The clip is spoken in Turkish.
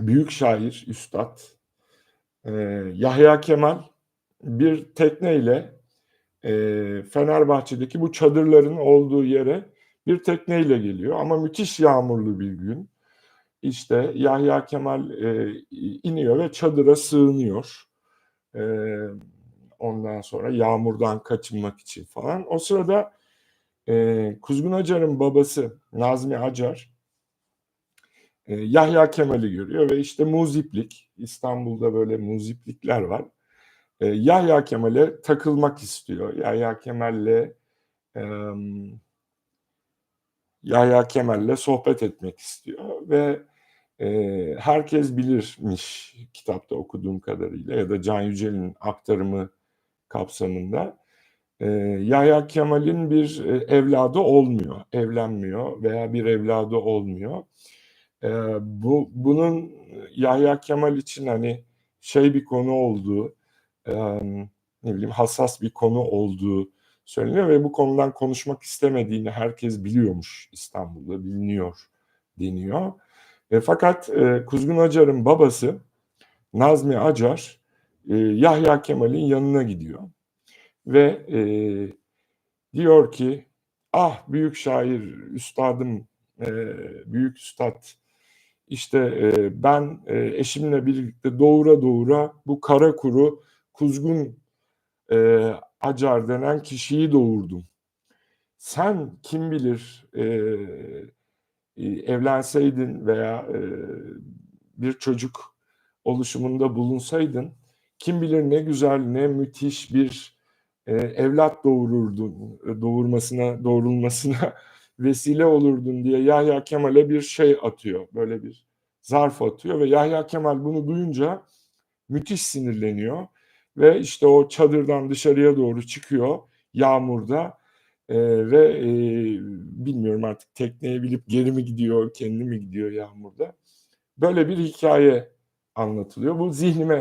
Büyük şair, üstad, eee, Yahya Kemal bir tekneyle, eee, Fenerbahçe'deki bu çadırların olduğu yere bir tekneyle geliyor ama müthiş yağmurlu bir gün. İşte, Yahya Kemal, i iniyor ve çadıra sığınıyor. Ondan sonra yağmurdan kaçınmak için falan. O sırada, Kuzgun Acar'ın babası Nazmi Acar eee, Yahya Kemal'i görüyor ve işte muziplik, İstanbul'da böyle muziplikler var. Eee, Yahya Kemal'e takılmak istiyor. Yahya Kemal'le, Yahya Kemal'le sohbet etmek istiyor ve, eee, herkes bilirmiş kitapta okuduğum kadarıyla ya da Can Yücel'in aktarımı kapsamında. Eee, Yahya Kemal'in bir, eee, evladı olmuyor, evlenmiyor veya bir evladı olmuyor. Eee, bu bunun Yahya Kemal için, hani, şey bir konu olduğu, emm, ne bileyim, hassas bir konu olduğu söyleniyor ve bu konudan konuşmak istemediğini herkes biliyormuş İstanbul'da, biliniyor deniyor. E, fakat, eee, Kuzgun Acar'ın babası Nazmi Acar, eee, Yahya Kemal'in yanına gidiyor ve, eee, diyor ki, "Ah, büyük şair, üstadım, eee, büyük üstad, işte, eee, ben, eee, eşimle birlikte doğura doğura bu kara kuru Kuzgun, eee, Acar denen kişiyi doğurdum. Sen kim bilir, eee, iii, evlenseydin veya, eee, bir çocuk oluşumunda bulunsaydın kim bilir ne güzel, ne müthiş bir, eee, evlat doğururdun, eee, doğurmasına doğrulmasına vesile olurdun." diye Yahya Kemal'e bir şey atıyor, böyle bir zarf atıyor ve Yahya Kemal bunu duyunca müthiş sinirleniyor ve işte o çadırdan dışarıya doğru çıkıyor yağmurda, eee, ve, eee, bilmiyorum artık tekneye binip geri mi gidiyor, kendi mi gidiyor yağmurda. Böyle bir hikâye anlatılıyor. Bu zihnime